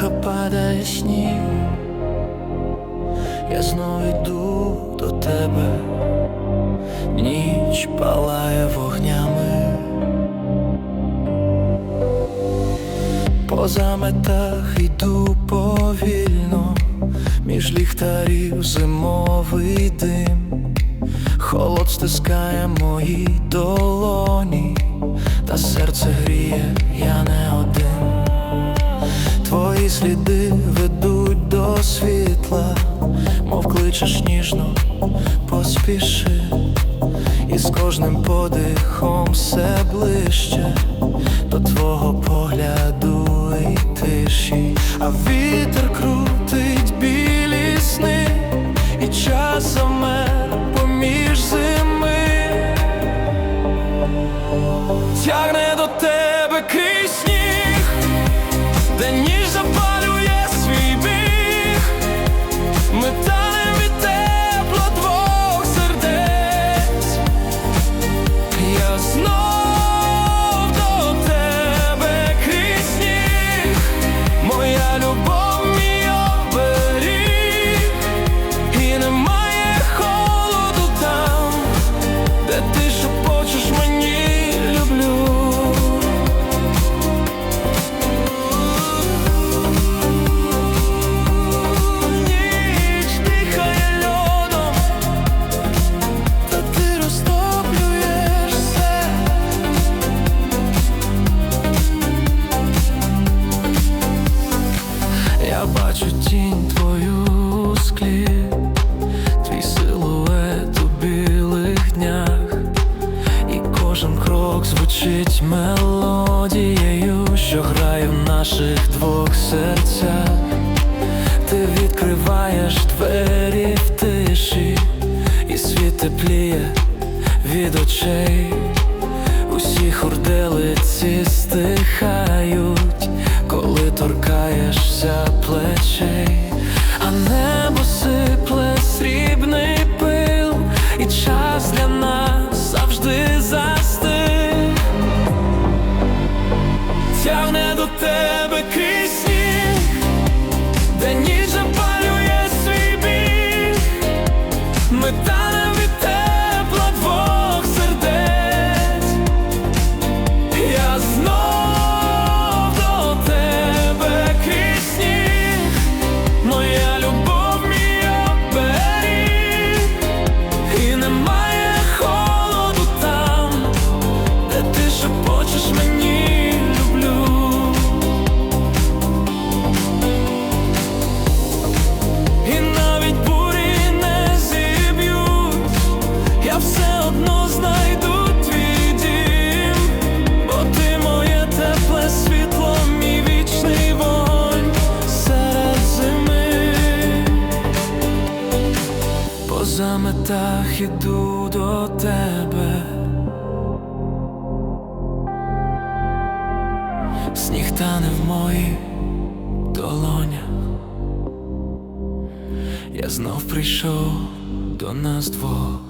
тихо падає сніг, я знов йду до тебе, ніч палає вогнями, по заметах йду повільно, між ліхтарів зимовий дим, холод стискає мої долоні, та серце гріє, я сліди ведуть до світла, мов кличеш ніжно, поспіши, і з кожним подихом все ближче до твого погляду і тиші, а вітер крутить крок звучить мелодією, що грає в наших двох серцях. Ти відкриваєш двері в тиші, і світ тепліє від очей. Усі хурделиці стихають, коли торкаєшся заметах іду до тебе. Сніг тане в моїх долонях. Я знов прийшов до нас двох.